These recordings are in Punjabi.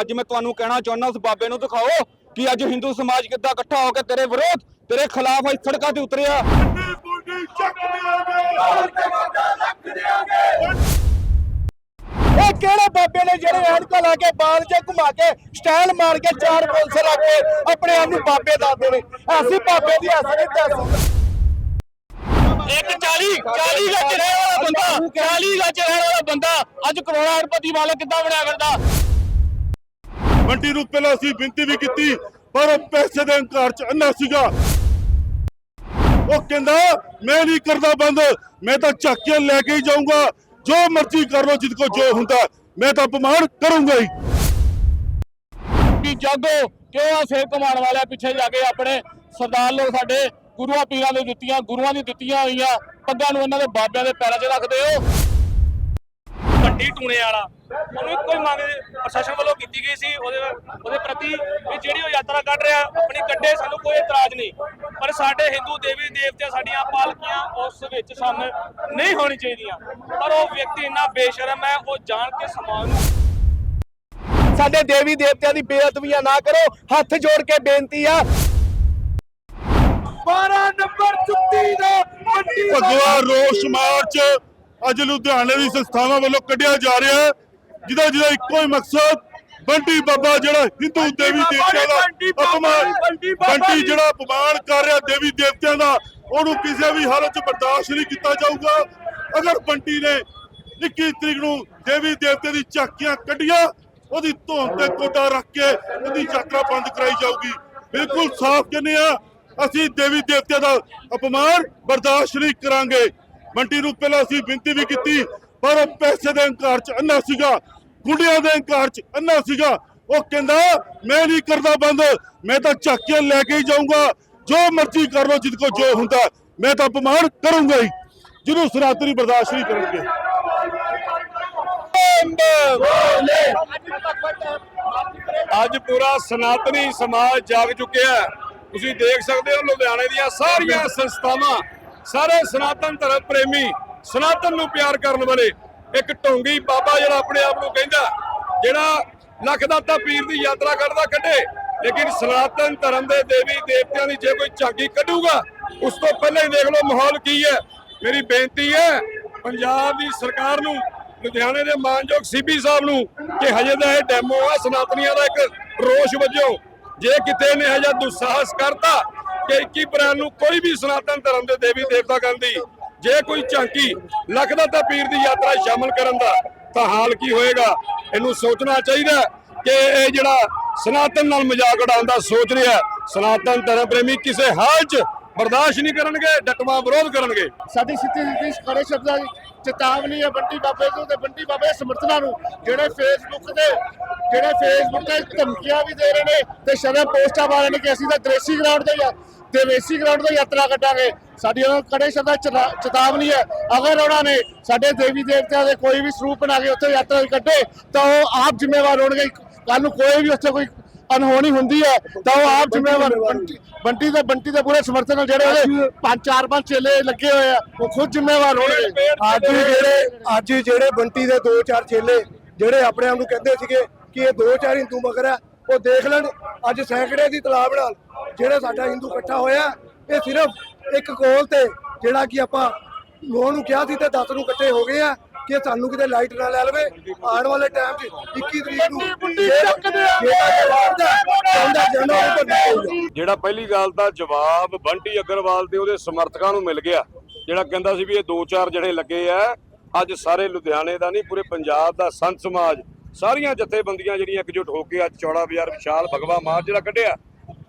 ਅੱਜ ਮੈਂ ਤੁਹਾਨੂੰ ਕਹਿਣਾ ਚਾਹੁੰਦਾ ਉਸ ਬਾਬੇ ਨੂੰ ਦਿਖਾਓ ਕਿ ਅੱਜ ਹਿੰਦੂ ਸਮਾਜ ਕਿੱਦਾਂ ਇਕੱਠਾ ਹੋ ਕੇ ਤੇਰੇ ਵਿਰੋਧ ਤੇਰੇ ਖਿਲਾਫ ਅੱਜ ਸੜਕਾਂ ਤੇ ਉਤਰਿਆ। ਇਹ ਕਿਹੜੇ ਬਾਬੇ ਨੇ ਜਿਹੜੇ ਐਨਕਾਂ ਲਾ ਕੇ ਬਾਲ ਜੇ ਘੁਮਾ ਕੇ ਸਟਾਈਲ ਮਾਰ ਕੇ ਚਾਰ ਪੁਲਿਸ ਲਾ ਕੇ ਆਪਣੇ ਆਪ ਨੂੰ ਬਾਬੇ ਦੱਸਦੇ ਨੇ? ਐਸੀ ਬਾਬੇ ਦੀ ਅਸਲੀ ਤੈਸੀ ਇੱਕ 40 40 ਗੱਜ ਰਹਿਣ ਵਾਲਾ ਬੰਦਾ 40 ਗੱਜ ਰਹਿਣ ਵਾਲਾ ਬੰਦਾ ਅੱਜ ਕਰੋੜਾਪਤੀ ਵਾਲਾ ਕਿੱਦਾਂ ਬਣਿਆ ਫਿਰਦਾ? ਮੰਡੀ ਨੂੰ ਪਹਿਲਾਂ ਅਸੀਂ ਬੇਨਤੀ ਵੀ ਕੀਤੀ ਪਰ ਉਹ ਪੈਸੇ ਦੇ ਹੰਕਾਰ ਚ ਅੰਨਾ ਸੀਗਾ। ਉਹ ਕਹਿੰਦਾ ਮੈਂ ਨਹੀਂ ਕਰਦਾ ਬੰਦ ਮੈਂ ਤਾਂ ਚੱਕ ਕੇ ਲੈ ਕੇ ਹੀ ਜਾਊਂਗਾ। ਜੋ ਮਰਜ਼ੀ ਕਰ ਲੋ ਜਿੱਦ ਕੋ ਜੋ ਹੁੰਦਾ ਮੈਂ ਤਾਂ ਅਪਮਾਨ ਕਰੂੰਗਾ ਹੀ। ਕਿ ਜਾਗੋ ਕਿਉਂ ਆ ਸਿਰ ਕਮਾਉਣ ਵਾਲਿਆਂ ਪਿੱਛੇ ਜਾ ਕੇ ਆਪਣੇ ਸਰਦਾਰ ਲੋਕ ਸਾਡੇ? ਗੁਰੂਆਂ ਪੀਰਾਂ ਦੇ ਦਿੱਤੀਆਂ ਗੁਰੂਆਂ ਦੀ ਦਿੱਤੀਆਂ ਹੋਈਆਂ। ਪੱਗਾਂ ਨੂੰ ਇਹਨਾਂ ਦੇ ਬਾਬਿਆਂ ਦੇ ਪੈਰਾਂ 'ਚ ਰੱਖਦੇ ਹੋ। ਵੱਡੀ ਟੂਣੇ ਵਾਲਾ ਉਹਨੂੰ ਇੱਕੋ ਹੀ ਮੰਗ ਪ੍ਰਸ਼ਾਸਨ ਵੱਲੋਂ ਕੀਤੀ ਗਈ ਸੀ ਉਹਦੇ ਉਹਦੇ ਪ੍ਰਤੀ ਵੀ ਜਿਹੜੀ ਉਹ ਯਾਤਰਾ ਕੱਢ ਰਿਹਾ ਆਪਣੀ ਕੱਢੇ ਸਾਨੂੰ ਕੋਈ ਇਤਰਾਜ਼ ਨਹੀਂ। ਪਰ ਸਾਡੇ ਹਿੰਦੂ ਦੇਵੀ ਦੇਵਤੇ ਸਾਡੀਆਂ ਪਾਲਕੀਆਂ ਉਸ ਵਿੱਚ ਸ਼ਾਮਿਲ ਨਹੀਂ ਹੋਣੀ ਚਾਹੀਦੀਆਂ। ਪਰ ਉਹ ਵਿਅਕਤੀ ਇੰਨਾ ਬੇਸ਼ਰਮ ਹੈ ਉਹ ਜਾਣ ਕੇ ਸਮਾਨ ਨੂੰ ਸਾਡੇ ਦੇਵੀ ਦੇਵਤਿਆਂ ਦੀ ਬੇਅਦਬੀਆਂ ਨਾ ਕਰੋ ਹੱਥ ਜੋੜ ਕੇ ਬੇਨਤੀ ਆ। 12 ਨੰਬਰ ਜੁੱਤੀ ਦਾ ਮੰਡੀ ਭਗਵਾ ਰੋਸ਼ ਮਾਰਚ ਅੱਜ ਲੁਧਿਆਣੇ ਦੀ ਸੰਸਥਾਵਾਂ ਵੱਲੋਂ ਕੱਢਿਆ ਜਾ ਰਿਹਾ ਹੈ। ਜਿਹਦਾ ਜਿਹਦਾ ਇੱਕੋ ਹੀ ਮਕਸਦ ਬੰਟੀ ਬਾਬਾ ਜਿਹੜਾ ਹਿੰਦੂ ਦੇਵੀ ਦੇਵਤਿਆਂ ਦਾ ਅਪਮਾਨ ਬੰਟੀ ਜਿਹੜਾ ਅਪਮਾਨ ਕਰ ਰਿਹਾ ਦੇਵੀ ਦੇਵਤਿਆਂ ਦਾ ਉਹਨੂੰ ਕਿਸੇ ਵੀ ਹਾਲਤ 'ਚ ਬਰਦਾਸ਼ਤ ਨਹੀਂ ਕੀਤਾ ਜਾਊਗਾ। ਅਗਰ ਬੰਟੀ ਨੇ 21 ਤਰੀਕ ਨੂੰ ਦੇਵੀ ਦੇਵਤੇ ਦੀ ਝਾਕੀਆਂ ਕੱਢੀਆਂ ਉਹਦੀ ਧੌਣ ਤੇ ਕੋਟਾ ਰੱਖ ਕੇ ਉਹਦੀ ਯਾਤਰਾ ਬੰਦ ਕਰਾਈ ਜਾਊਗੀ। ਬਿਲਕੁਲ ਸਾਫ਼ ਕਹਿੰਦੇ ਆ ਅਸੀਂ ਦੇਵੀ ਦੇਵਤਿਆਂ ਦਾ ਅਪਮਾਨ ਬਰਦਾਸ਼ਤ ਨਹੀਂ ਕਰਾਂਗੇ। ਬੰਟੀ ਨੂੰ ਪਹਿਲਾਂ ਅਸੀਂ ਬੇਨਤੀ ਵੀ ਕੀਤੀ ਪਰ ਉਹ ਪੈਸੇ ਦੇ ਹੰਕਾਰ ਚ ਅੰਨਾ ਸੀਗਾ, ਗੁੰਡਿਆਂ ਦੇ ਹੰਕਾਰ ਚ ਅੰਨਾ ਸੀਗਾ, ਉਹ ਕਹਿੰਦਾ, ਮੈਂ ਨਹੀਂ ਕਰਦਾ ਬੰਦ, ਮੈਂ ਤਾਂ ਚੱਕ ਲੈ ਕੇ ਹੀ ਜਾਊਂਗਾ। ਜੋ ਮਰਜ਼ੀ ਕਰ ਲੋ ਜਿੱਦ ਕੋ ਜੋ ਹੁੰਦਾ, ਮੈਂ ਤਾਂ ਅਪਮਾਨ ਕਰੂੰਗਾ ਹੀ। ਜਿਹਨੂੰ ਸਨਾਤਨੀ ਬਰਦਾਸ਼ਤ ਨਹੀਂ ਕਰਨਗੇ। ਅੱਜ ਪੂਰਾ ਸਨਾਤਨੀ ਸਮਾਜ ਜਾਗ ਚੁੱਕਿਆ ਤੁਸੀਂ ਦੇਖ ਸਕਦੇ ਹੋ, ਲੁਧਿਆਣੇ ਦੀਆਂ ਸਾਰੀਆਂ ਸੰਸਥਾਵਾਂ, ਸਾਰੇ ਸਨਾਤਨ ਧਰਮ ਪ੍ਰੇਮੀ ਸਨਾਤਨ ਨੂੰ ਪਿਆਰ ਕਰਨ ਵਾਲੇ ਇੱਕ ਢੋਂਗੀ ਬਾਬਾ ਜਿਹੜਾ ਆਪਣੇ ਆਪ ਨੂੰ ਕਹਿੰਦਾ, ਜਿਹੜਾ ਲੱਖ ਦਾਤਾ ਪੀਰ ਦੀ ਯਾਤਰਾ ਕਰਦਾ ਕੱਢੇ, ਲੇਕਿਨ ਸਨਾਤਨ ਧਰਮ ਦੇ ਦੇਵੀ ਦੇਵਤਿਆਂ ਦੀ ਜੇ ਕੋਈ ਝਾਂਕੀ ਕੱਢੂਗਾ, ਉਸ ਤੋਂ ਪਹਿਲਾਂ ਹੀ ਦੇਖ ਲਓ ਮਾਹੌਲ ਕੀ ਹੈ। ਮੇਰੀ ਬੇਨਤੀ ਹੈ, ਪੰਜਾਬ ਦੀ ਸਰਕਾਰ ਨੂੰ, ਲੁਧਿਆਣੇ ਦੇ ਮਾਨਯੋਗ ਸੀਪੀ ਸਾਹਿਬ ਨੂੰ, ਕਿ ਹਜੇ ਦਾ ਇਹ ਡੈਮੋ ਆ, ਸਨਾਤਨੀਆਂ ਦਾ ਇੱਕ ਰੋਸ਼ ਵਜੋਂ। ਜੇ ਕਿਤੇ ਨੇ ਹਜੇ ਦੁঃਸਾਹਸ ਕਰਤਾ ਕਿ 21 ਅਪ੍ਰੈਲ ਨੂੰ ਕੋਈ ਵੀ ਸਨਾਤਨ ਧਰਮ ਦੇ ਦੇਵੀ ਦੇਵਤਾ ਗਾਂਧੀ ਜੇ ਕੋਈ ਝਾਂਕੀ ਲੱਖਦਾ ਤਾਂ ਪੀਰ ਦੀ ਯਾਤਰਾ 'ਚ ਸ਼ਾਮਲ ਕਰਨ ਦਾ ਤਾਂ ਹਾਲ ਕੀ ਹੋਏਗਾ? ਇਹਨੂੰ ਸੋਚਣਾ ਚਾਹੀਦਾ ਕਿ ਇਹ ਜਿਹੜਾ ਸਨਾਤਨ ਨਾਲ ਮਜ਼ਾਕ ਉਡਾਉਣ ਦਾ ਸੋਚ ਰਿਹਾ ਸਨਾਤਨ ਧਰਮ ਪ੍ਰੇਮੀ ਕਿਸੇ ਹਾਲ 'ਚ ਬਰਦਾਸ਼ਤ ਨਹੀਂ ਕਰਨਗੇ, ਡਟਵਾ ਵਿਰੋਧ ਕਰਨਗੇ। ਸਾਡੀ ਸਿੱਧੀ ਸਿੱਧੀ ਖੜੇ ਸ਼ਬਦਾਂ ਦੀ ਚੇਤਾਵਨੀ ਹੈ ਬੰਟੀ ਬਾਬੇ ਨੂੰ ਤੇ ਬੰਟੀ ਬਾਬੇ ਦੇ ਸਮਰਥਨਾਂ ਨੂੰ, ਜਿਹੜੇ ਫੇਸਬੁੱਕ ਤੇ, ਜਿਹੜੇ ਫੇਸਬੁੱਕ ਤੇ ਧਮਕੀਆਂ ਵੀ ਦੇ ਰਹੇ ਨੇ ਤੇ ਸ਼ਰਮ ਪੋਸਟਾਂ ਪਾ ਰਹੇ ਨੇ ਕਿ ਅਸੀਂ ਤਾਂ ਦੇਸੀ ਗਰਾਊਂਡ ਤੇ ਜਾਂ ਦੇਵੇਸੀ ਗਰਾਊਂਡ ਤੇ ਯਾਤਰਾ ਕੱਢਾਂਗੇ। ਸਾਡੀ ਉਹਨਾਂ ਨੂੰ ਕੜੇ ਸ਼ਬਦਾਂ ਚੇਤਾਵਨੀ ਹੈ। ਅਗਰ ਉਹਨਾਂ ਨੇ ਸਾਡੇ ਦੇਵੀ ਦੇਵਤਿਆਂ ਦੇ ਕੋਈ ਵੀ ਸਰੂਪ ਬਣਾ ਕੇ ਉੱਥੇ ਯਾਤਰਾ ਕੱਢੇ ਤਾਂ ਉਹ ਆਪ ਜ਼ਿੰਮੇਵਾਰ ਹੋਣਗੇ। ਕੱਲ ਨੂੰ ਕੋਈ ਵੀ ਉੱਥੇ ਕੋਈ ਅਨਹੋਣੀ ਹੁੰਦੀ ਹੈ ਤਾਂ ਉਹ ਆਪ ਜ਼ਿੰਮੇਵਾਰ ਬੰਟੀ ਬੰਟੀ ਦੇ ਬੰਟੀ ਦੇ ਪੂਰੇ ਸਮਰਥਨ ਨਾਲ ਜਿਹੜੇ ਉਹਦੇ ਪੰਜ ਚਾਰ ਪੰਜ ਚੇਲੇ ਲੱਗੇ ਹੋਏ ਆ ਉਹ ਖੁਦ ਜ਼ਿੰਮੇਵਾਰ ਹੋਣਗੇ। ਅੱਜ ਜਿਹੜੇ ਅੱਜ ਜਿਹੜੇ ਬੰਟੀ ਦੇ ਦੋ ਚਾਰ ਚੇਲੇ ਜਿਹੜੇ ਆਪਣੇ ਆਪ ਨੂੰ ਕਹਿੰਦੇ ਸੀਗੇ ਕਿ ਇਹ ਦੋ ਚਾਰ ਹਿੰਦੂ ਮਗਰ ਹੈ ਉਹ ਦੇਖ ਲੈਣ। ਅੱਜ ਸੈਂਕੜੇ ਦੀ ਤਲਾਬ ਨਾਲ ਜਿਹੜਾ ਸਾਡਾ ਹਿੰਦੂ ਇਕੱਠਾ ਹੋਇਆ ਇਹ ਸਿਰਫ ਇੱਕ ਕੋਲ ਤੇ ਜਿਹੜਾ ਕਿ ਆਪਾਂ ਨੌ ਨੂੰ ਕਿਹਾ ਸੀ ਤੇ 10 ਨੂੰ ਇਕੱਠੇ ਹੋ ਗਏ ਆ ਕਿ ਸਾਨੂੰ ਕਿਤੇ ਲਾਈਟ ਨਾ ਲੈ ਲਵੇ। ਆਉਣ ਵਾਲੇ ਟਾਈਮ 'ਚ 21 ਤਰੀਕ ਨੂੰ ਦਾ ਜਿਹੜਾ ਪਹਿਲੀ ਗੱਲ ਦਾ ਜਵਾਬ ਬੰਟੀ ਅਗਰਵਾਲ ਤੇ ਉਹਦੇ ਸਮਰਥਕਾਂ ਨੂੰ ਮਿਲ ਗਿਆ ਜਿਹੜਾ ਕਹਿੰਦਾ ਸੀ ਵੀ ਇਹ ਦੋ ਚਾਰ ਜਿਹੜੇ ਲੱਗੇ ਆ ਅੱਜ ਸਾਰੇ ਲੁਧਿਆਣੇ ਦਾ ਨਹੀਂ ਪੂਰੇ ਪੰਜਾਬ ਦਾ ਸੰਤ ਸਮਾਜ ਸਾਰੀਆਂ ਜਥੇਬੰਦੀਆਂ ਜਿਹੜੀਆਂ ਇਕਜੁੱਟ ਹੋ ਕੇ ਅੱਜ ਚੌੜਾ ਬਾਜ਼ਾਰ ਵਿਸ਼ਾਲ ਭਗਵਾ ਮਾਰਚ ਜਿਹੜਾ ਕੱਢਿਆ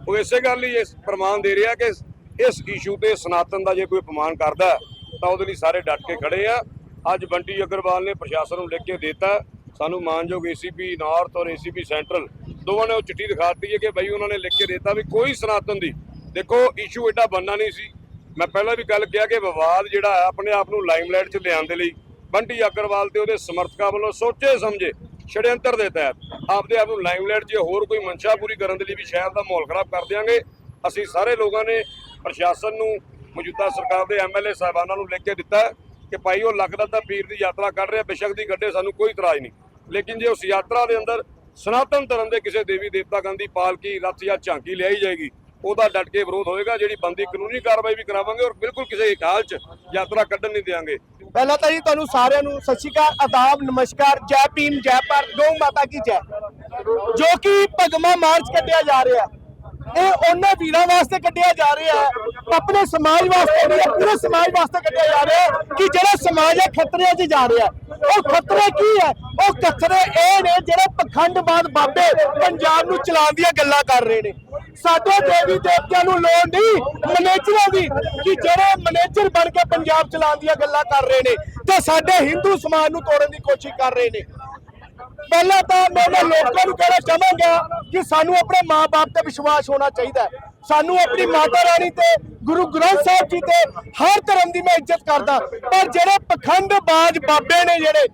ਉਹ ਇਸੇ ਗੱਲ ਲਈ ਇਸ ਪ੍ਰਮਾਣ ਦੇ ਰਿਹਾ ਕਿ ਇਸ ਇਸ਼ੂ ਤੇ ਸਨਾਤਨ ਦਾ ਜੇ ਕੋਈ ਅਪਮਾਨ ਕਰਦਾ ਤਾਂ ਉਹਦੇ ਲਈ ਸਾਰੇ ਡਟ ਕੇ ਖੜੇ ਆ। ਅੱਜ ਬੰਟੀ ਅਗਰਵਾਲ ਨੇ ਪ੍ਰਸ਼ਾਸਨ ਨੂੰ ਲਿਖ ਕੇ ਦਿੱਤਾ ਸਾਨੂੰ ਮਾਨਯੋਗ ਏਸੀਪੀ ਨਾਰਥ ਔਰ ਏਸੀਪੀ ਸੈਂਟਰਲ ਦੋਵਾਂ ਨੇ ਉਹ ਚਿੱਠੀ ਦਿਖਾਤੀ ਹੈ ਕਿ ਬਈ ਉਹਨਾਂ ਨੇ ਲਿਖ ਕੇ ਦਿੱਤਾ ਵੀ ਕੋਈ ਸਨਾਤਨ ਦੀ। ਦੇਖੋ ਇਸ਼ੂ ਐਡਾ ਬੰਨਾ ਨਹੀਂ ਸੀ। ਮੈਂ ਪਹਿਲਾਂ ਵੀ ਗੱਲ ਕਿਹਾ ਕਿ ਵਿਵਾਦ ਜਿਹੜਾ ਆਪਣੇ ਆਪ ਨੂੰ ਲਾਈਮਲਾਈਟ 'ਚ ਲਿਆਉਣ ਦੇ ਲਈ ਬੰਟੀ ਅਗਰਵਾਲ ਤੇ ਉਹਦੇ ਸਮਰਥਕਾਂ ਵੱਲੋਂ ਸੋਚੇ ਸਮਝੇ ਛੜਯੰਤਰ ਦੇ ਤਹਿਤ ਆਪਦੇ ਆਪ ਨੂੰ ਲਾਈਮਲਾਈਟ 'ਚ ਹੋਰ ਕੋਈ ਮਨਸ਼ਾ ਪੂਰੀ ਕਰਨ ਦੇ ਲਈ ਵੀ ਸ਼ਹਿਰ ਦਾ ਮਾਹੌਲ ਖਰਾਬ ਕਰ ਦਿਆਂਗੇ, ਅਸੀਂ ਸਾਰੇ ਲੋਕਾਂ ਨੇ ਪ੍ਰਸ਼ਾਸਨ ਨੂੰ ਮੌਜੂਦਾ ਸਰਕਾਰ ਦੇ ਐਮਐਲਏ ਸਾਹਿਬਾਨਾਂ ਨੂੰ ਲਿਖ ਕੇ ਦਿੱਤਾ ਕਿ ਭਾਈ ਉਹ ਲੱਗਦਾ ਤਾਂ ਪੀਰ ਦੀ ਯਾਤਰਾ ਕੱਢ ਰਿਹਾ, ਬੇਸ਼ੱਕ ਦੀ ਕੱਢੇ ਸਾਨੂੰ ਕੋਈ ਇਤਰਾਜ਼ ਨਹੀਂ। ਲੇਕਿਨ ਜੇ ਉਸ ਯਾਤਰਾ ਦੇ ਅੰਦਰ ਸਨਾਤਨ ਧਰਮ ਦੇ ਕਿਸੇ ਦੇਵੀ ਦੇਵਤਾਗਣ ਦੀ ਪਾਲਕੀ, ਰੱਥ ਜਾਂ ਝਾਂਕੀ ਲਿਆਈ ਜਾਏਗੀ, ਉਹਦਾ ਡਟ ਕੇ ਵਿਰੋਧ ਹੋਏਗਾ, ਜਿਹੜੀ ਬੰਦੀ ਕਾਨੂੰਨੀ ਕਾਰਵਾਈ ਵੀ ਕਰਾਵਾਂਗੇ ਔਰ ਬਿਲਕੁਲ ਕਿਸੇ ਹਾਲ 'ਚ ਯਾਤਰਾ ਕੱਢਣ ਨਹੀਂ ਦੇਵਾਂਗੇ ਪਹਿਲਾਂ ਤਾਂ ਜੀ ਤੁਹਾਨੂੰ ਸਾਰਿਆਂ ਨੂੰ ਸਤਿ ਸ਼੍ਰੀ ਅਕਾਲ, ਆਦਾਬ, ਨਮਸਕਾਰ, ਜੈ ਭੀਮ, ਜੈ ਭਾਰਤ, ਗਊ ਮਾਤਾ ਕੀ ਜੈ। ਜੋ ਕਿ ਭਗਮਾ ਮਾਰਚ ਕੱਢਿਆ ਜਾ ਰਿਹਾ। ਹੈ ਇਹ ਉਹਨਾਂ ਵੀਰਾਂ ਵਾਸਤੇ ਕੱਢਿਆ ਜਾ ਰਿਹਾ ਹੈ। ਆਪਣੇ ਸਮਾਜ ਵਾਸਤੇ ਨਹੀਂ, ਪੂਰੇ ਸਮਾਜ ਵਾਸਤੇ ਕੱਢਿਆ ਜਾ ਰਿਹਾ ਹੈ ਕਿ ਜਿਹੜਾ ਸਮਾਜ ਹੈ ਖਤਰੇ 'ਚ ਜਾ ਰਿਹਾ ਉਹ ਖਤਰੇ ਕੀ ਹੈ? ਉਹ ਖਤਰੇ ਇਹ ਨੇ ਜਿਹੜੇ ਪਖੰਡਬਾਦ ਬਾਬੇ ਪੰਜਾਬ ਨੂੰ ਚਲਾਉਣ ਦੀਆਂ ਗੱਲਾਂ ਕਰ ਰਹੇ ਨੇ। ਸਾਡੇ ਦੇਵੀ ਦੇਵਤਿਆਂ ਨੂੰ ਲੋੜ ਨਹੀਂ ਮੈਨੇਜਰਾਂ ਦੀ ਕਿ ਜਿਹੜੇ ਮੈਨੇਜਰ ਬਣ ਕੇ ਪੰਜਾਬ ਚਲਾਉਣ ਦੀਆਂ ਗੱਲਾਂ ਕਰ ਰਹੇ ਨੇ ਤੇ ਸਾਡੇ ਹਿੰਦੂ ਸਮਾਜ ਨੂੰ ਤੋੜਨ ਦੀ ਕੋਸ਼ਿਸ਼ ਕਰ ਰਹੇ ਨੇ। ਪਹਿਲਾਂ ਤਾਂ ਮੈਂ ਉਹਨਾਂ ਲੋਕਾਂ ਨੂੰ ਕਹਿਣਾ ਚਾਹਾਂਗਾ ਕਿ ਸਾਨੂੰ ਆਪਣੇ ਮਾਪੇ ਤੇ ਵਿਸ਼ਵਾਸ ਹੋਣਾ ਚਾਹੀਦਾ ਹੈ। ਸਾਨੂੰ ਆਪਣੀ ਮਾਤਾ ਰਾਣੀ ਤੇ ਗੁਰੂ ਗ੍ਰੰਥ ਸਾਹਿਬ ਜੀ ਤੇ ਹਰ ਧਰਮ ਦੀ ਮੈਂ ਇੱਜ਼ਤ ਕਰਦਾ। ਪਰ ਜਿਹੜੇ ਪਖੰਡਬਾਜ਼ ਬਾਬੇ ਨੇ ਜਿਹੜੇ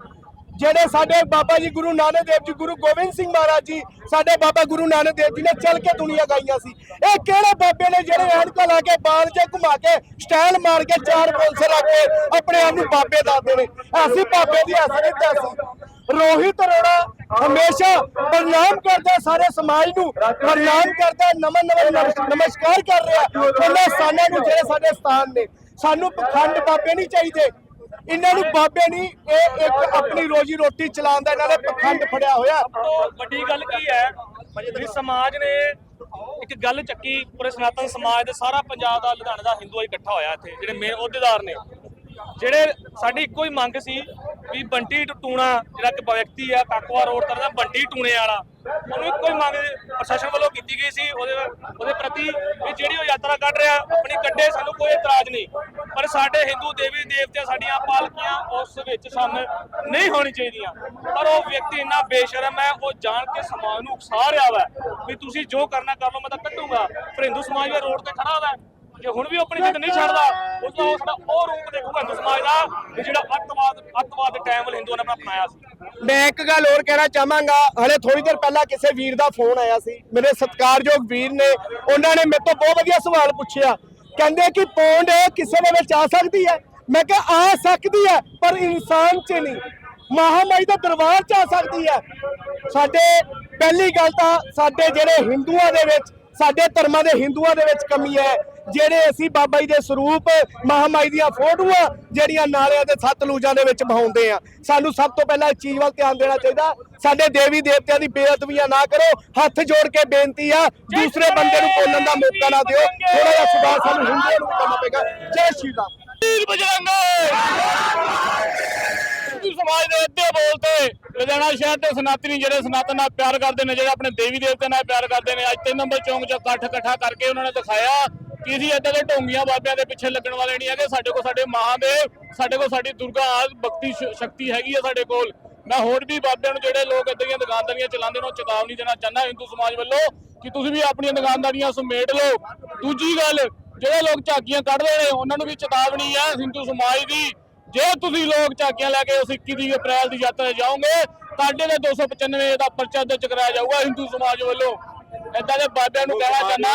ਜਿਹੜੇ ਸਾਡੇ ਬਾਬਾ ਜੀ ਗੁਰੂ ਨਾਨਕ ਦੇਵ ਜੀ, ਗੁਰੂ ਗੋਬਿੰਦ ਸਿੰਘ ਮਹਾਰਾਜ ਜੀ, ਸਾਡੇ ਬਾਬਾ ਗੁਰੂ ਨਾਨਕ ਦੇਵ ਜੀ ਨੇ ਚੱਲ ਕੇ ਦੁਨੀਆ ਗਾਈਆਂ ਸੀ। ਇਹ ਕਿਹੜੇ ਬਾਬੇ ਨੇ ਜਿਹੜੇ ਐਨਕਾਂ ਲਾ ਕੇ, ਬਾਲ ਜੇ ਘੁਮਾ ਕੇ ਸਟਾਈਲ ਮਾਰ ਕੇ, ਚਾਰ ਪੁਲਿਸ ਲਾ ਕੇ ਆਪਣੇ ਆਪ ਨੂੰ ਬਾਬੇ ਦੱਸਦੇ ਨੇ? ਐਸੀ ਬਾਬੇ ਦੀ ਅਸਲੀਅਤ ਐਸੀ ਰੋਹਿਤ ਅਰੋੜਾ ਹਮੇਸ਼ਾ ਪ੍ਰਣਾਮ ਕਰਦਾ ਸਾਰੇ ਸਮਾਜ ਨੂੰ, ਪ੍ਰਣਾਮ ਕਰਦਾ ਨਮਨ ਨਮਨ ਨਮਸਕਾਰ ਕਰ ਰਿਹਾ ਉਹਨਾਂ ਸਥਾਨਾਂ ਨੂੰ ਜਿਹੜੇ ਸਾਡੇ ਸਥਾਨ ਨੇ, ਸਾਨੂੰ ਪਖੰਡ ਬਾਬੇ ਨਹੀਂ ਚਾਹੀਦੇ। ਇਹਨਾਂ ਨੂੰ ਬਾਬੇ ਨਹੀਂ, ਇਹ ਇੱਕ ਆਪਣੀ ਰੋਜੀ ਰੋਟੀ ਚਲਾਉਣ ਦਾ ਇਹਨਾਂ ਨੇ ਪਖੰਡ ਫੜਿਆ ਹੋਇਆ। ਵੱਡੀ ਗੱਲ ਕੀ ਹੈ ਵੀ ਸਮਾਜ ਨੇ ਇੱਕ ਗੱਲ ਚੱਕੀ, ਪੂਰੇ ਸਨਾਤਨ ਸਮਾਜ ਦੇ ਸਾਰਾ ਪੰਜਾਬ ਦਾ, ਲੁਧਿਆਣਾ ਦਾ ਹਿੰਦੂ ਇਕੱਠਾ ਹੋਇਆ ਇੱਥੇ, ਜਿਹੜੇ ਮੇਨ ਅਹੁਦੇਦਾਰ ਨੇ। ਜਿਹੜੇ ਸਾਡੀ ਇੱਕੋ ਹੀ ਮੰਗ ਸੀ ਵੀ ਬੰਟੀ ਟੂਣਾ ਜਿਹੜਾ ਕਿ ਵਿਅਕਤੀ ਆ ਕਾਕਵਾ ਰੋਡ ਤਰ ਦਾ ਬੰਟੀ ਟੂਣੇ ਵਾਲਾ। ਉਹਨੂੰ ਇੱਕੋ ਹੀ ਮੰਗ ਪ੍ਰਸ਼ਾਸਨ ਵੱਲੋਂ ਕੀਤੀ ਗਈ ਸੀ, ਉਹਦੇ ਉਹਦੇ ਪ੍ਰਤੀ ਵੀ ਜਿਹੜੀ ਉਹ ਯਾਤਰਾ ਕੱਢ ਰਿਹਾ, ਆਪਣੀ ਕੱਢੇ, ਸਾਨੂੰ ਕੋਈ ਇਤਰਾਜ਼ ਨਹੀਂ। ਪਰ ਸਾਡੇ ਹਿੰਦੂ ਦੇਵੀ ਦੇਵਤੇ ਸਾਡੀਆਂ ਪਾਲਕੀਆਂ ਉਸ ਵਿੱਚ ਸ਼ਾਮਿਲ ਨਹੀਂ ਹੋਣੀ ਚਾਹੀਦੀਆਂ। ਪਰ ਉਹ ਵਿਅਕਤੀ ਇੰਨਾ ਬੇਸ਼ਰਮ ਹੈ, ਉਹ ਜਾਣ ਕੇ ਸਮਾਜ ਨੂੰ ਉਕਸਾ ਰਿਹਾ ਵਾ, ਵੀ ਤੁਸੀਂ ਜੋ ਕਰਨਾ ਕਰ ਲਓ, ਮੈਂ ਤਾਂ ਕੱਢੂਗਾ। ਪਰ ਹਿੰਦੂ ਸਮਾਜ ਦੇ ਰੋਡ ਤੇ ਖੜਾ ਵਾ। ਜੇ ਹੁਣ ਵੀ ਆਪਣੀ ਜਿੱਦ ਨਹੀਂ ਛੱਡਦਾ ਉਸ ਦਾ ਉਸ ਦਾ ਉਹ ਰੂਪ ਦੇਖੂਗਾ ਹਿੰਦੂ ਸਮਾਜ ਦਾ, ਵੀ ਜਿਹੜਾ ਅੱਤਵਾਦ ਅੱਤਵਾਦ ਦੇ ਟਾਈਮ ਵਾਲੇ ਹਿੰਦੂਆਂ ਨੇ ਆਪਣਾ ਅਪਣਾਇਆ ਸੀ। ਮੈਂ ਇੱਕ ਗੱਲ ਹੋਰ ਕਹਿਣਾ ਚਾਹਾਂਗਾ, ਹਲੇ ਥੋੜੀ ਦੇਰ ਪਹਿਲਾਂ ਕਿਸੇ ਵੀਰ ਦਾ ਫੋਨ ਆਇਆ ਸੀ, ਮੇਰੇ ਸਤਿਕਾਰਯੋਗ ਵੀਰ ਨੇ, ਉਹਨਾਂ ਨੇ ਮੇਰੇ ਤੋਂ ਬਹੁਤ ਵਧੀਆ ਸਵਾਲ ਪੁੱਛਿਆ। ਕਹਿੰਦੇ ਕਿ ਪੌਂਡ ਕਿਸੇ ਦੇ ਵਿੱਚ ਆ ਸਕਦੀ ਹੈ? ਮੈਂ ਕਿਹਾ, ਆ ਸਕਦੀ ਹੈ, ਪਰ ਇਨਸਾਨ 'ਚ ਨਹੀਂ। ਮਹਾਮਾਈ ਦਾ ਦਰਬਾਰ 'ਚ ਆ ਸਕਦੀ ਹੈ। ਸਾਡੇ, ਪਹਿਲੀ ਗੱਲ ਤਾਂ ਸਾਡੇ ਜਿਹੜੇ ਹਿੰਦੂਆਂ ਦੇ ਵਿੱਚ ਸਾਡੇ ਧਰਮਾਂ ਦੇ ਹਿੰਦੂਆਂ ਦੇ ਵਿੱਚ ਕਮੀ ਹੈ ਜਿਹੜੇ ਅਸੀਂ ਬਾਬਾ ਜੀ ਦੇ ਸਰੂਪ ਮਹਾਮਾਈ ਦੀਆਂ ਫੋਟੋਆਂ ਜਿਹੜੀਆਂ ਨਾਲਿਆਂ ਤੇ ਸਤਲੁਜਾਂ ਦੇ ਵਿੱਚ ਬਹਾਉਂਦੇ ਆ ਸਾਨੂੰ ਸਭ ਤੋਂ ਪਹਿਲਾਂ ਇਸ ਚੀਜ਼ ਵੱਲ ਧਿਆਨ ਦੇਣਾ ਚਾਹੀਦਾ। ਸਾਡੇ ਦੇਵੀ ਦੇਵਤਿਆਂ ਦੀ ਬੇਅਦਬੀਆਂ ਨਾ ਕਰੋ। ਹੱਥ ਜੋੜ ਕੇ ਬੇਨਤੀ ਆ ਦੂਸਰੇ ਬੰਦੇ ਨੂੰ ਬੋਲਣ ਦਾ ਮੌਕਾ ਨਾ ਦਿਓ। ਥੋੜਾ ਜਿਹਾ ਸੁਧਾਰ ਸਾਨੂੰ ਹਿੰਦੂਆਂ ਨੂੰ ਕਰਨਾ ਪਏਗਾ। ਜੈ ਸ਼੍ਰੀ ਰਾਮ। ਵੀਰ ਬਜਰੰਗ। ਹਿੰਦੂ ਸਮਾਜ ਦੇ ਅੱਧੇ ਬੋਲ ਤੇ ਲੁਧਿਆਣਾ ਸ਼ਹਿਰ ਦੇ ਸਨਾਤਨੀ ਜਿਹੜੇ ਸਨਾਤਨ ਨਾਲ ਪਿਆਰ ਕਰਦੇ ਨੇ, ਜਿਹੜੇ ਆਪਣੇ ਦੇਵੀ ਦੇਵਤੇ ਨਾਲ ਪਿਆਰ ਕਰਦੇ ਨੇ, ਅੱਜ 3 ਨੰਬਰ ਚੌਂਕ 'ਚ ਇਕੱਠ ਇਕੱਠਾ ਕਰਕੇ ਉਹਨਾਂ ਨੇ ਦਿਖਾਇਆ ਕਿ ਅਸੀਂ ਏਦਾਂ ਦੇ ਢੋਂਗੀਆਂ ਬਾਬਿਆਂ ਦੇ ਪਿੱਛੇ ਲੱਗਣ ਵਾਲੇ ਨਹੀਂ ਹੈਗੇ, ਸਾਡੇ ਕੋਲ ਸਾਡੇ ਮਹਾਦੇਵ, ਸਾਡੇ ਕੋਲ ਸਾਡੀ ਦੁਰਗਾ ਆਦਿ ਭਗਤੀ ਸ਼ਕਤੀ ਹੈਗੀ ਆ ਸਾਡੇ ਕੋਲ। ਮੈਂ ਹੋਰ ਵੀ ਬਾਬਿਆਂ ਨੂੰ ਜਿਹੜੇ ਲੋਕ ਏਦਾਂ ਦੀਆਂ ਦੁਕਾਨਦਾਰੀਆਂ ਚਲਾਉਂਦੇ ਨੇ, ਉਹ ਚੇਤਾਵਨੀ ਦੇਣਾ ਚਾਹੁੰਦਾ ਹਿੰਦੂ ਸਮਾਜ ਵੱਲੋਂ ਕਿ ਤੁਸੀਂ ਵੀ ਆਪਣੀਆਂ ਦੁਕਾਨਦਾਰੀਆਂ ਸਮੇਟ ਲਓ। ਦੂਜੀ ਗੱਲ, ਜਿਹੜੇ ਲੋਕ ਝਾਕੀਆਂ ਕੱਢਦੇ ਨੇ, ਉਹਨਾਂ ਨੂੰ ਵੀ ਚੇਤਾਵਨੀ ਹੈ ਹਿੰਦੂ ਸਮਾਜ ਦੀ ਜੇ ਤੁਸੀਂ ਲੋਕ ਝਾਕੀਆਂ ਲੈ ਕੇ ਉਸ 21 ਅਪ੍ਰੈਲ ਦੀ ਯਾਤਰਾ ਜਾਓਗੇ, ਤੁਹਾਡੇ ਦੇ 295 ਦਾ ਪਰਚਾ ਦਰਜ ਕਰਾਇਆ ਜਾਊਗਾ ਹਿੰਦੂ ਸਮਾਜ ਵੱਲੋਂ। ਏਦਾਂ ਦੇ ਬਾਬਿਆਂ ਨੂੰ ਕਹਿਣਾ ਚਾਹੁੰਦਾ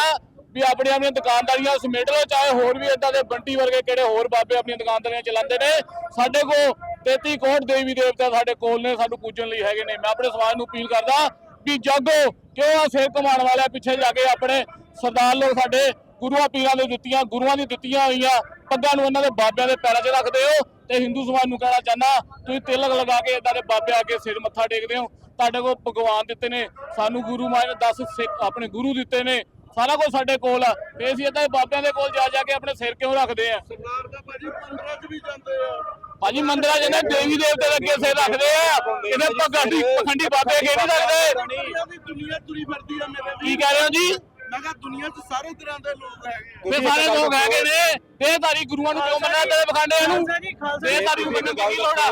ਵੀ ਆਪਣੀਆਂ ਆਪਣੀਆਂ ਦੁਕਾਨਦਾਰੀਆਂ ਸਮੇਟ ਲਓ, ਚਾਹੇ ਹੋਰ ਵੀ ਏਦਾਂ ਦੇ ਬੰਟੀ ਵਰਗੇ ਕਿਹੜੇ ਹੋਰ ਬਾਬੇ ਆਪਣੀਆਂ ਦੁਕਾਨਦਾਰੀਆਂ ਚਲਾਉਂਦੇ ਨੇ। ਸਾਡੇ ਕੋਲ 33 ਕੋਟ ਦੇਵੀ ਦੇਵਤਾ ਸਾਡੇ ਕੋਲ ਨੇ, ਸਾਨੂੰ ਪੂਜਣ ਲਈ ਹੈਗੇ ਨੇ। ਮੈਂ ਆਪਣੇ ਸਮਾਜ ਨੂੰ ਅਪੀਲ ਕਰਦਾ ਵੀ ਜਾਗੋ, ਕਿਉਂ ਆ ਸਿਰ ਘੁਮਾਉਣ ਵਾਲਿਆਂ ਪਿੱਛੇ ਜਾ ਕੇ ਆਪਣੇ ਸਰਦਾਰ ਲੋਕ ਸਾਡੇ ਗੁਰੂਆਂ ਪੀਰਾਂ ਦੇ ਦਿੱਤੀਆਂ ਗੁਰੂਆਂ ਦੀ ਦਿੱਤੀਆਂ ਹੋਈਆਂ। ਪੱਗਾਂ ਨੂੰ ਇਹਨਾਂ ਦੇ ਬਾਬਿਆਂ ਦੇ ਪੈਰਾਂ 'ਚ ਰੱਖਦੇ ਹੋ ਤੇ ਹਿੰਦੂ ਸਮਾਜ ਨੂੰ ਕਹਿਣਾ ਚਾਹੁੰਦਾ ਤੁਸੀਂ ਤਿਲਕ ਲਗਾ ਕੇ ਇਦਾਂ ਦੇ ਬਾਬੇ ਆ ਕੇ ਸਿਰ ਮੱਥਾ ਟੇਕਦੇ ਹੋ। ਤੁਹਾਡੇ ਕੋਲ ਭਗਵਾਨ ਦਿੱਤੇ ਨੇ ਸਾਨੂੰ ਗੁਰੂ ਮਾਨ ਨੇ 10 ਸਿੱਖ ਆਪਣੇ ਗੁਰੂ ਦਿੱਤੇ ਨੇ। ਸਾਰਾ ਕੁਝ ਸਾਡੇ ਕੋਲ ਆ। ਤੇ ਅਸੀਂ ਇਦਾਂ ਬਾਬਿਆਂ ਦੇ ਕੋਲ ਜਾ ਜਾ ਕੇ ਆਪਣੇ ਸਿਰ ਕਿਉਂ ਰੱਖਦੇ ਆ? ਸਰਦਾਰ ਦਾ ਭਾਜੀ ਮੰਦਰਾਂ 'ਚ ਵੀ ਜਾਂਦੇ ਆ। ਭਾਜੀ ਮੰਦਿਰਾਂ ਨੇ ਦੇਵੀ ਦੇਵਤੇ ਦੇ ਅੱਗੇ ਸਿਰ ਰੱਖਦੇ ਆ। ਇਹਦੇ ਪਖੰਡੀ ਪਖੰਡੀ ਬਾਬੇ ਅੱਗੇ ਨਹੀਂ ਰੱਖਦੇ। ਦੁਨੀਆ ਦੀ ਦੁਨੀਆ ਤੁਰੀ ਫਿਰਦੀ ਆ ਮੇਰੇ ਕੀ ਕਹਿ ਰਹੇ ਹੋ ਜੀ? ਮੈਂ ਕਿਹਾ ਦੁਨੀਆ 'ਚ ਸਾਰੇ ਤਰ੍ਹਾਂ ਦੇ ਲੋਕ ਹੈਗੇ ਤੇ ਸਾਰੇ ਲੋਕ ਹੈਗੇ ਨੇ। ਬੇਧਾਰੀ ਗੁਰੂਆਂ ਨੂੰ ਕਿਉਂ ਮੰਨਣਾ ਤੇ ਬਖੰਡੇ ਨੂੰ ਬੇਧਾਰੀ ਨੂੰ ਮੰਨਣ ਦੀ ਕੀ ਲੋੜ ਆ?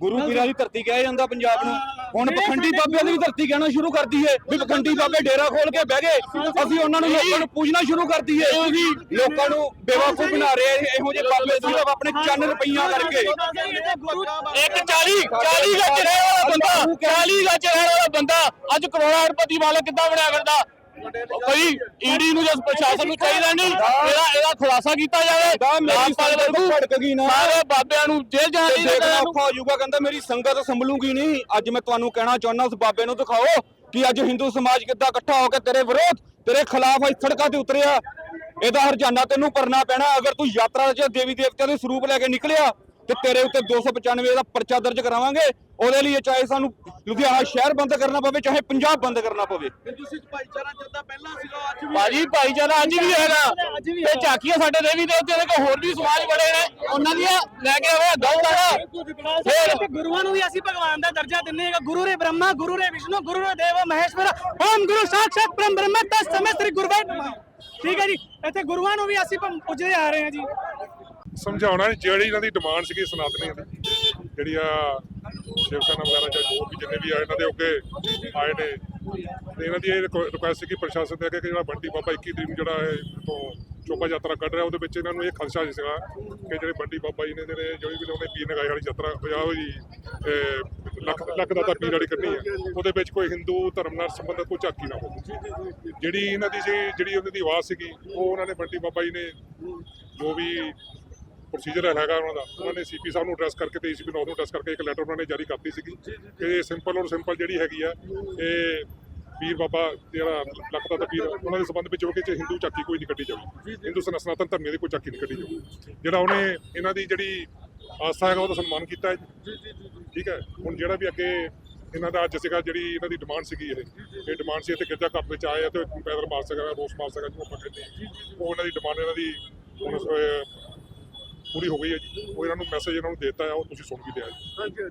ਗੁਰੂ ਪੀਰਾਂ ਦੀ ਧਰਤੀ ਕਿਹਾ ਜਾਂਦਾ ਪੰਜਾਬ ਨੂੰ। ਹੁਣ ਪਖੰਡੀ ਬਾਬਿਆਂ ਦੀ ਵੀ ਧਰਤੀ ਕਹਿਣਾ ਸ਼ੁਰੂ ਕਰ ਦਈਏ ਵੀ ਪਖੰਡੀ ਬਾਬੇ ਡੇਰਾ ਖੋਲ ਕੇ ਬਹਿ ਗਏ। ਅਸੀਂ ਉਹਨਾਂ ਨੂੰ ਲੋਕਾਂ ਨੂੰ ਪੂਜਣਾ ਸ਼ੁਰੂ ਕਰ ਦਈਏ। ਲੋਕਾਂ ਨੂੰ ਬੇਵਕੂਫ ਬਣਾ ਰਹੇ ਆ ਇਹੋ ਜਿਹੇ ਬਾਬੇ ਸਿਰਫ ਆਪਣੇ ਚੰਨ ਰੁਪਈਆ ਕਰਕੇ। ਇੱਕ 40 40 ਗੱਜ ਰਹਿਣ ਵਾਲਾ ਬੰਦਾ 40 ਗੱਜ ਰਹਿਣ ਵਾਲਾ ਬੰਦਾ ਅੱਜ ਕਰੋੜਾਂ ਰੁਪਏ ਵਾਲਾ ਕਿੱਦਾਂ ਬਣਿਆ ਕਰਦਾ ਉਹ ਭਾਈ ਈਡੀ ਨੂੰ ਜਸ ਪ੍ਰਸ਼ਾਸਨ ਨੂੰ ਚਾਹੀਦਾ ਨਹੀਂ ਇਹਦਾ ਇਹਦਾ ਖੁਲਾਸਾ ਕੀਤਾ ਜਾਵੇ। ਦਾ ਮੇਰੀ ਸੰਗਤ ਭੜਕ ਗਈ ਨਾ ਸਾਰੇ ਬਾਬਿਆਂ ਨੂੰ ਜੇਲ੍ਹ ਜਾਣਾ ਚਾਹੀਦਾ ਦੇਖਣਾ। ਔਖਾ ਹੋ ਜਾਊਗਾ ਕਹਿੰਦਾ ਮੇਰੀ ਸੰਗਤ ਸੰਭਲੂਗੀ ਨਹੀਂ। ਅੱਜ ਮੈਂ ਤੁਹਾਨੂੰ ਕਹਿਣਾ ਚਾਹੁੰਦਾ ਉਸ ਬਾਬੇ ਨੂੰ ਦਿਖਾਓ ਕਿ ਅੱਜ ਹਿੰਦੂ ਸਮਾਜ ਕਿੱਦਾਂ ਇਕੱਠਾ ਹੋ ਕੇ ਤੇਰੇ ਵਿਰੋਧ ਤੇਰੇ ਖਿਲਾਫ ਅੱਜ ਸੜਕਾਂ ਤੇ ਉਤਰਿਆ। ਇਹਦਾ ਹਰਜਾਨਾ ਤੈਨੂੰ ਭਰਨਾ ਪੈਣਾ। ਅਗਰ ਤੂੰ ਯਾਤਰਾ 'ਚ ਦੇਵੀ ਦੇਵਤਿਆਂ ਦੇ ਸਰੂਪ ਲੈ ਕੇ ਨਿਕਲਿਆ ਤੇ ਤੇਰੇ ਉੱਤੇ 295 ਦਾ ਪਰਚਾ ਦਰਜ ਕਰਾਵਾਂਗੇ ਉਹਦੇ ਲਈ ਚਾਹੇ ਸਾਨੂੰ ਲੁਧਿਆਣਾ ਸ਼ਹਿਰ ਬੰਦ ਕਰਨਾ ਪਵੇ ਚਾਹੇ ਪੰਜਾਬ ਬੰਦ ਕਰਨਾ ਪਵੇ। ਭਾਜੀ ਭਾਈਚਾਰਾ ਅੱਜ ਵੀ ਹੈਗਾ। ਤੇ ਝਾਕੀਆਂ ਸਾਡੇ ਦੇਵੀ ਦੇਵਤਿਆਂ ਦੇ ਕੋ ਹੋਰ ਵੀ ਸਮਾਜ ਬੜੇ ਨੇ। ਉਹਨਾਂ ਦੀਆਂ ਲੈ ਕੇ ਆਵੇ ਗਊ ਫਿਰ ਗੁਰੂਆਂ ਨੂੰ ਵੀ ਅਸੀਂ ਭਗਵਾਨ ਦਾ ਦਰਜਾ ਦਿੰਨੇ ਹਾਂ। ਗੁਰੂ ਰੇ ਬ੍ਰਹਮਾ ਗੁਰੂ ਰੇ ਵਿਸ਼ਨੂੰ ਗੁਰੂ ਰੇ ਦੇਵ ਮਹੇਸ਼ਵਰ। ਓਮ ਗੁਰੂ ਸਾਖਸ਼ਾਤ ਪਰਮ ਬ੍ਰਹਮ ਤਸ ਸਮੇਂ ਸ੍ਰੀ ਗੁਰਵਾਇ ਠੀਕ ਹੈ ਜੀ। ਇੱਥੇ ਗੁਰੂਆਂ ਨੂੰ ਵੀ ਅਸੀਂ ਪੁੱਜਦੇ ਆ ਰਹੇ ਹਾਂ ਜੀ। ਸਮਝਾਉਣਾ ਜਿਹੜੀ ਇਹਨਾਂ ਦੀ ਡਿਮਾਂਡ ਸੀਗੀ ਸਨਾਤਨੀਆਂ ਦੀ ਜਿਹੜੀ ਆ ਸ਼ਿਵ ਸੈਨਾ ਵਗੈਰਾ ਜਾਂ ਜੋ ਵੀ ਜਿੰਨੇ ਵੀ ਆ, ਇਹਨਾਂ ਦੇ ਅੱਗੇ ਆਏ ਨੇ, ਤੇ ਇਹਨਾਂ ਦੀ ਇਹ ਰਿਕੁਐਸਟ ਸੀ ਕਿ ਪ੍ਰਸ਼ਾਸਨ ਦੇ ਅੱਗੇ ਕਿ ਜਿਹੜਾ ਬੰਡੀ ਬਾਬਾ 21 ਤਰੀਕ ਨੂੰ ਜਿਹੜਾ ਇਹ ਤੋਂ ਚੋਪਾ ਯਾਤਰਾ ਕੱਢ ਰਿਹਾ, ਉਹਦੇ ਵਿੱਚ ਇਹਨਾਂ ਨੂੰ ਇਹ ਖਦਸ਼ਾ ਸੀਗਾ ਕਿ ਜਿਹੜੇ ਬੰਟੀ ਬਾਬਾ ਜੀ ਨੇ, ਜਿਹੜੇ ਜਿਹੜੀ ਵੀ ਉਹਨੇ ਪੀਰ ਨਗਾਈ ਵਾਲੀ ਯਾਤਰਾ ਪੰਜਾਬ ਜੀ ਇਹ ਲੱਖ ਲੱਖ ਦਾ ਤਾਂ ਪੀਰ ਵਾਲੀ ਕੱਢਣੀ ਹੈ ਉਹਦੇ ਵਿੱਚ ਕੋਈ ਹਿੰਦੂ ਧਰਮ ਨਾਲ ਸੰਬੰਧਿਤ ਕੋਈ ਝਾਕੀ ਨਾ ਹੋਵੇ। ਜਿਹੜੀ ਇਹਨਾਂ ਦੀ ਸੀ ਜਿਹੜੀ ਉਹਨਾਂ ਦੀ ਆਵਾਜ਼ ਸੀਗੀ, ਉਹ ਉਹਨਾਂ ਨੇ ਬੰਟੀ ਬਾਬਾ ਜੀ ਨੇ ਜੋ ਵੀ ਪ੍ਰੋਸੀਜਰ ਹੈਗਾ ਉਹਨਾਂ ਦਾ। ਉਹਨਾਂ ਨੇ ਸੀਪੀ ਸਾਹਿਬ ਨੂੰ ਐਡਰੈਸ ਕਰਕੇ ਤੇ ਏਸੀਪੀ ਨੂੰ ਐਡਰੈਸ ਕਰਕੇ ਇੱਕ ਲੈਟਰ ਉਹਨਾਂ ਨੇ ਜਾਰੀ ਕਰਤੀ ਸੀਗੀ। ਕਿ ਇਹ ਸਿੰਪਲ ਔਰ ਸਿੰਪਲ ਜਿਹੜੀ ਹੈਗੀ ਆ ਇਹ ਪੀਰ ਬਾਬਾ ਜਿਹੜਾ ਲੱਖ ਦਾ ਪੀਰ ਉਹਨਾਂ ਦੇ ਸੰਬੰਧ ਵਿੱਚ ਹੋ ਕੇ ਚ ਹਿੰਦੂ ਚਾਕੀ ਕੋਈ ਨਹੀਂ ਕੱਢੀ ਜਾਊਗੀ। ਹਿੰਦੂ ਸਨ- ਸਨਾਤਨ ਧਰਮ ਦੀ ਕੋਈ ਚਾਕੀ ਨਹੀਂ ਕੱਢੀ ਜਾਊਗੀ। ਜਿਹੜਾ ਉਹਨੇ ਇਹਨਾਂ ਦੀ ਜਿਹੜੀ ਆਸਥਾ ਹੈਗਾ ਉਹਦਾ ਸਨਮਾਨ ਕੀਤਾ ਹੈ। ਠੀਕ ਹੈ? ਹੁਣ ਜਿਹੜਾ ਵੀ ਅੱਗੇ ਇਹਨਾਂ ਦਾ ਅੱਜ ਸੀਗਾ ਜਿਹੜੀ ਇਹਨਾਂ ਦੀ ਡਿਮਾਂਡ ਸੀਗੀ ਇਹ। ਇਹ ਡਿਮਾਂਡ ਸੀ ਇੱਥੇ ਗਿਰਜਾ ਘਰ ਵਿੱਚ ਆਏ ਆ ਤੇ ਪੈਦਲ ਮਾਰ ਸਕਦਾ ਰੋਸ ਮਾਰ ਸਕਦਾ ਜਿਹਨੂੰ ਆਪਾਂ ਕਹਿੰਦੇ। ਉਹ ਉਹਨਾਂ ਦੀ ਡਿਮਾਂਡ ਇਹਨਾਂ ਦੀ ਹੁਣ ਪੂਰੀ ਹੋ ਗਈ ਹੈ ਜੀ। ਉਹ ਇਹਨਾਂ ਨੂੰ ਮੈਸੇਜ ਇਹਨਾਂ ਨੂੰ ਦੇਤਾ ਹੈ, ਉਹ ਤੁਸੀਂ ਸੁਣ ਵੀ ਲਿਆ ਜੀ।